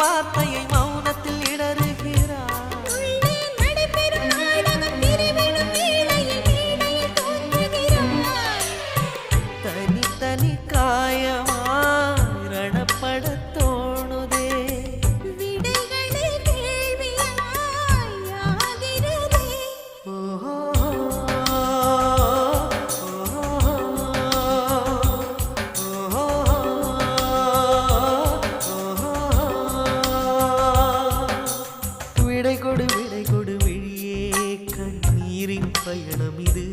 வார்த்தையை பயணம் இது.